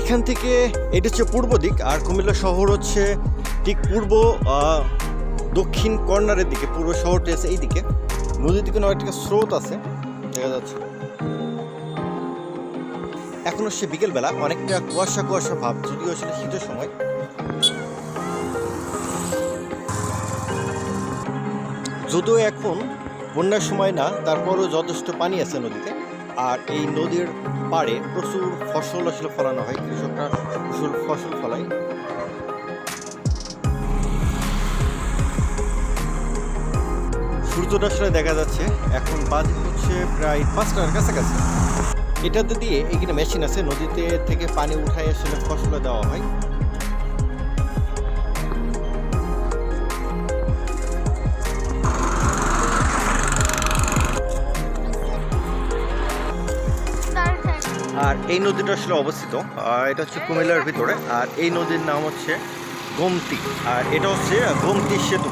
এখান থেকে এটা হচ্ছে পূর্ব দিক, আর কুমিল্লা শহর হচ্ছে ঠিক পূর্ব দক্ষিণ কর্নারের দিকে, পূর্ব শহরটি আছে এই দিকে নদীর দিকে অনেকটা স্রোত আছে, দেখা যাচ্ছে। এখন হচ্ছে বিকেলবেলা, অনেকটা কুয়াশা কুয়াশা ভাব, যদিও আসলে শীতের সময়। যদিও এখন বন্যার সময় না, তারপরও যথেষ্ট পানি আছে নদীতে। আর এই নদীর পাড়ে প্রচুর ফসল আসলে ফলানো হয়, কৃষকরা প্রচুর ফসল ফলায়। সূর্যটা আসলে দেখা যাচ্ছে, এখন বাজে হচ্ছে প্রায় পাঁচটার কাছাকাছি। এটাতে দিয়ে এখানে মেশিন আছে, নদীতে থেকে পানি উঠায় আসলে ফসলে দেওয়া হয়। আর এই নদীটা আসলে অবস্থিত। এটা হচ্ছে কুমিল্লার ভিতরে। আর এই নদীর নাম হচ্ছে গোমতি। আর এটা হচ্ছে গোমতি সেতু।